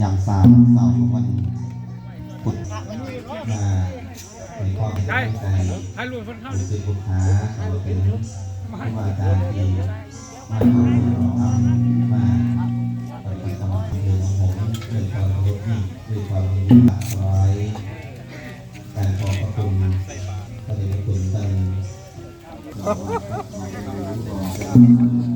อย่างสามสาร์วันปุธมาเป็นข้อเป็นใจให้รวยคนเข้าสืบบุคคาเราเป็นผู้ว่าจารที่มาดูเรามาปฏิบัติธรรมเรื่งของผมเรื่องความรู้ที่ด้วยความมีหลักร้อยการขอบพระคุณพระเดชพระคุณท่าน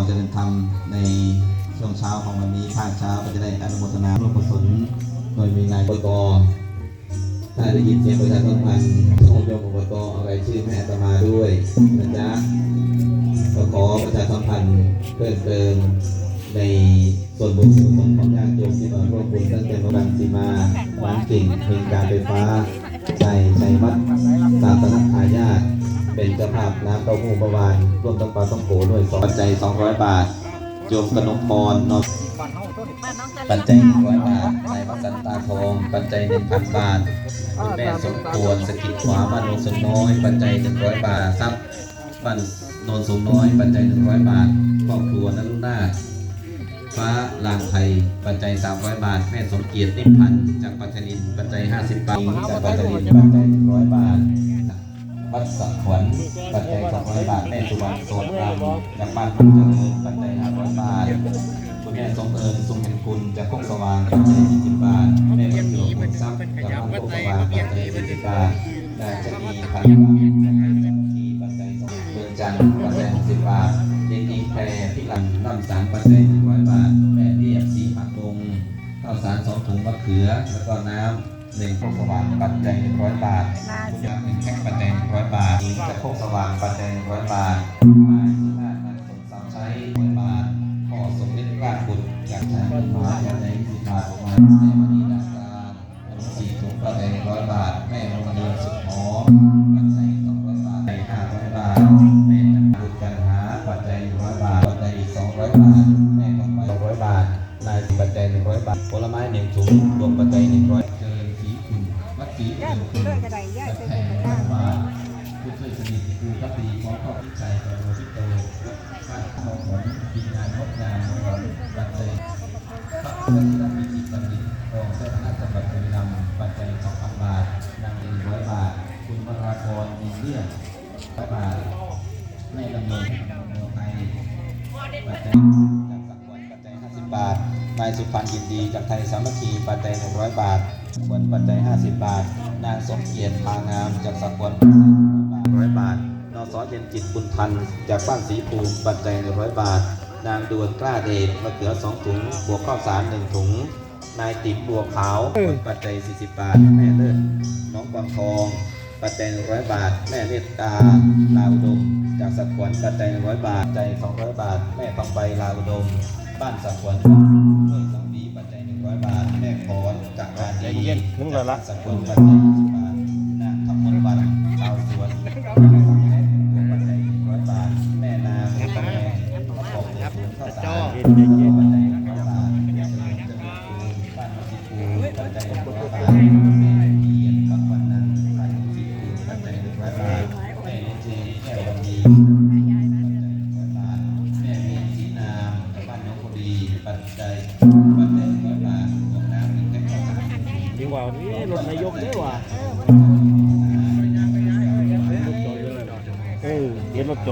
รเจริญธรรมในช่วงเช้าของวันนี้ภาคเช้าก็จะได้อนุโมทนาร่วมกุศลโดยมีนายบกถ้าได้ยินเสียงประชาสัมพันธ์ส่งโยมอบตเอาราชื่อแม่ตมาด้วยนะจ๊ะก็ขอประชาสัมพันธ์เพิ่มเติมในส่วนบุญส่วของญาติโยมที่มาร่วมบุญตั้งแต่วันสีมาวานจริงเพลงการไฟฟ้าใจใจวัดศาสนาอาญาติ เป็นสภาพน้ำเต้าหู้เมื่วานร่วมต้องปลาต้องโกด้วยสองปัจจัย200 บาทโยมกนกมอนนอนปัจจัย100บาทนายประสันตาทองปัจจัย1,000 บาทคุณแม่สมควรสกิดขวาบ้านโนนสมน้อย ปัจจัย100 บาททรัพย์บ้านโนนสมน้อย ปัจจัย100 บาทครอบครัวนรุน้าฟ้าลางไทยปัจจัย 300 บาท แม่สมเกียรตินิพพันธ์จากปัจจรินปัจจัย 50 บาทจากรินปัจจัย100 บาท วัดสังขวัญปัจจัยสองร้อยบาทแม่สุวรรณโสดรำจากบ้านคุณเจริญปัจจัยห้าร้อยบาทคุณแม่ทรงเอิญทรงเห็นคุณจากกงสว่างปัจจัยสี่สิบบาทแม่บุญหลวงคุณทรัพย์จากบ้านโกสว่างปัจจัยสี่สิบบาทนาจะมีพันธ์ที่ปัจจัยสองเมืองจันทร์ปัจจัยหกสิบบาทเด็กหญิงแพรพิลันร่ำสามปัจจัยหนึ่งร้อยบาทแม่เรียบสีผักตรงข้าวสารสองถุงมะเขือแล้วก็น้ำ หนึ่งโคกสว่างปัจจัยร้อยบาทอย่างหนึ่งแท่งปัจจัยร้อยบาทหญิงจะโคกสว่างปัจจัยร้อยบาทไม้ที่บ้านนั้สมใช้ร้อยบาทพ่อสมเด็จราชบุตอยางนั้นมาอย่งไรสิบบาทมาแม่มณีดาการอนุสีถุงปัจจัยร้อยบาท แม่มณีสุขหอมปัจจัยสองร้อยบาทใจห้าร้อยบาทแม่นบุตกันหาปัจจัยร้อยบาทปัจจัยสองร้อยบาทแม่ของไปสองร้อยบาทนายปัจจัยหนึ่งร้อยบาทผลไม้หนึ่งถุงรวมปัจจัยหนึ่งร้อยีย่านคุด้วยกระไดย่านเป็นแผ่กระมาผู้ช่วยสนิทครูทักดีของขอบใจต่อโรบิโตบ้านของผมทีมงานงบงานของบัตรเลยพระคุณนักวิจิตบัณฑิตรองเจ้าคณะจังหวัดบุรีรัมย์ปันจัยสองพันบาทนางเองร้อยบาท คุณวรากรมีเรื่องประบาทแม่ลำเนินเมืองไทยปัจจัยจากสักวันปัจจัยห้าสิบบาท นายสุพรรณยินดีจากไทยสามัคคีปัจจัย100 บาทควรปัจจัย50 บาท นางสมเกียรติพางามจากสกลร้อยบาทนอสเย็นจิตบุญพันธ์จากบ้านสีภูมิปัจจัย100 บาท นางดวนกล้าเดชมะเขือ 2 ถุงบวกข้าวสาร 1 ถุง นายติ๋มบัวขาวควรปัจจัย40 บาท แม่เลิศน้องกวางทองปัจจัย100 บาท แม่เมตตาลาวดม จากสักวัญปัจจัย100 บาทใจ200 บาท แม่ทองใบลาวดม บ้านสังวนด้วยสังวีปัจจัยหนึ่งร้อยบาทแม่ขอนจากการเย็นถึงลสังวนปัจจัยสิบบาท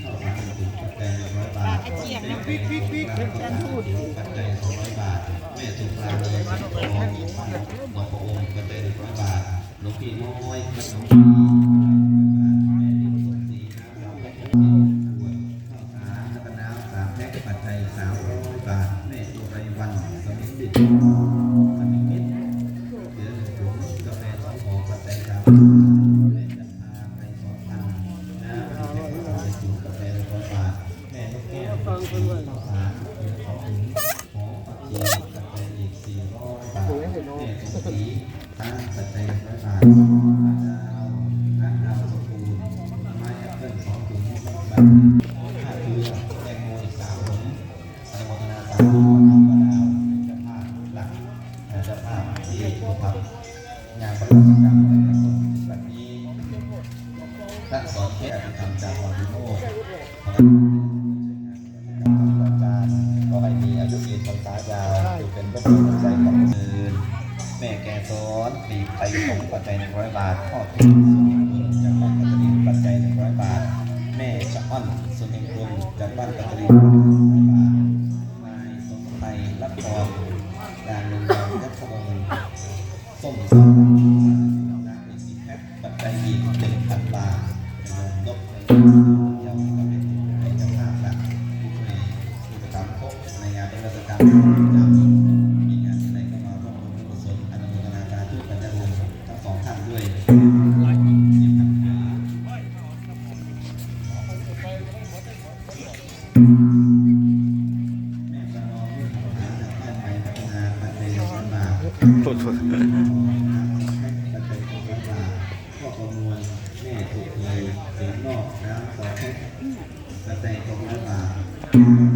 เข้ามาถึงปัจจัยร้อยบาทเจียนนะปิ๊กปิ๊กปิ๊กท่านพูดปัจจัยสองร้อยบาทแม่สุภาเลยสิบองหลวงพ่อองค์ปัจจัยหนึ่งร้อยบาทหลวงพี่น้อยปัจจัยสามร้อยบาทแม่ตัวไรวันสมิติ แม่สมศรีตั้งปัจจัยร้อยบาทพระดาวนักดาวสกุลไม้แอปเปิ้ลสองถุงบัตรห้าเรือแตงโมอีกสามถุงอนุโมทนาสาธุน้องพระดาวเป็นเจ้าภาหลักและเจ้าดีตัวมทำงานประกอบกรรมในคนแบบนี้ท่านสอนแค่ทำจากความรู้โลกอาจารย์ก็ให้มีอายุยืนพรรษายาวอยู่เป็นร่มโพร่มใจของเดิน แม่แกซ้อนปีไปสงปัจจัยหนึ่งร้อยบาทพ่อทุนสุนิคุณจากบ้านปัตตินปัจจัยหนึ่งร้อยบาท แม่ชะอ้อนสุนิคุณจากบ้านปัตตานีร้อยบาทนายสมไทยรับรองนางลุงยองยักษ์พงศ์ส้ม โท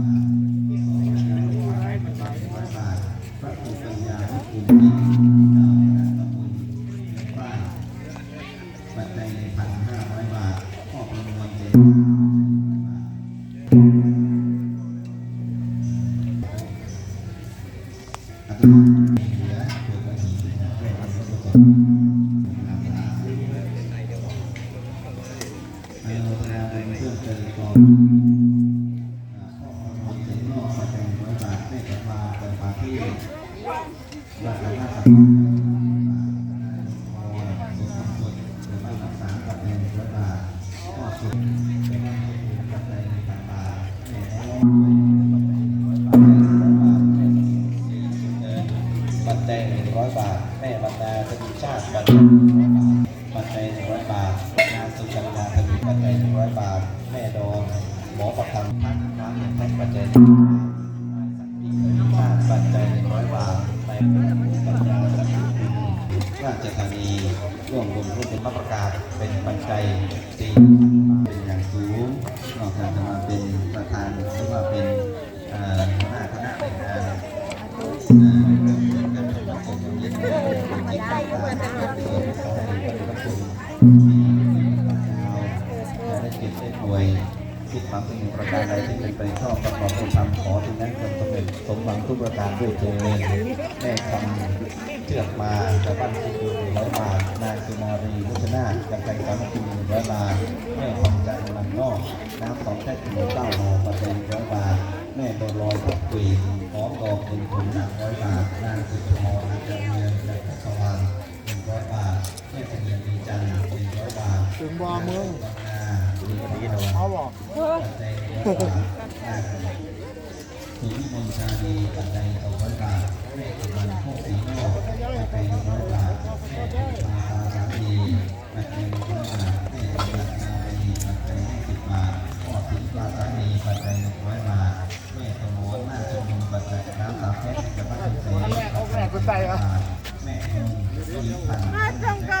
ปดาห์สุขสุขหรือบ้านรัจจัยร้อยบาทพ่อสุดเป็นบ้านปัจจัยต่างร้อยบาท แม่บรรดาคดีชาติปัจจัยปัจจัยหนึ่งร้อยบาทนางสุจันทาคดีปัจจัยหนึ่งร้อยบาท แม่ดอนหมอประคำพักน้ำหนึ่งแพ็คปัจจัยหนึ่งร้อยบาทชาติปัจจัยหนึ่งร้อยบาทไป ราชธานีร่วมบุญร่วมเป็นมาประกาศเป็นปัจจัยสี่เป็นอย่างสูงนอกจากจะมาเป็นประธานหรือว่าเป็นหัวหน้าคณะในงานได้เก็บได้ป่วยคิดหวังสิ่งประการใดที่เป็นไปชอบประกอบด้วยธรรมขอที่นั้นจงสำเร็จสมหวังทุกประการด้วยเถิดแม่คำ ชือกมาจากบ้านที่อยู่ร้อยบาทนางสุนารีพุทธนาถจากใจสามัคคีหนึ่งร้อยบาทแม่คำจันทร์ลังนอกน้ำสองแค่ถุงเก้าห่อปัจจัยร้อยบาทแม่ตัวลอยผักกุยหอมดอกเป็นถุงหนักร้อยบาทนางสุดทองนางเจริญจากพัสวรรค์หนึ่งร้อยบาทแม่เสงี่ยมมีจันทร์หนึ่งร้อยบาทถึงบ่อเมืองดีนะเขาบอก สุวิมลชาดีปัจจัยสองร้อยบาทแม่สุวรรณโคกสีนอกปัจจัยหนึ่งร้อยบาทแม่มาตาสามีปัจจัยหนึ่งร้อยบาแม่สุวรรณนารีปัจจัยห้าสิบบาพ่อสิงห์ปาสานีปัจจัยหนึ่งร้อยบาทแม่สมนาชมนุมปัจจัยน้ำสามแพ็ควะแม่มีพันมาต้องก้า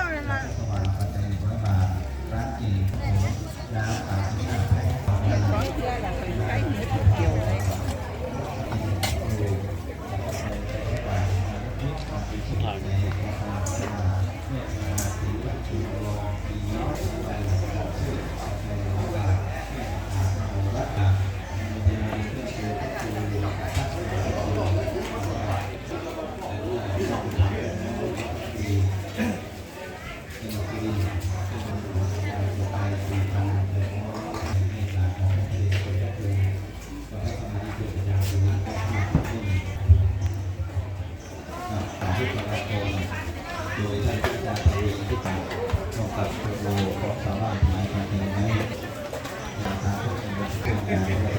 เลยน โดยท่านอาจารย์ทวีที่ตางต้องกับโลของสาวบ้านหมายความถึงให้ทางทางผู้เป็นกาน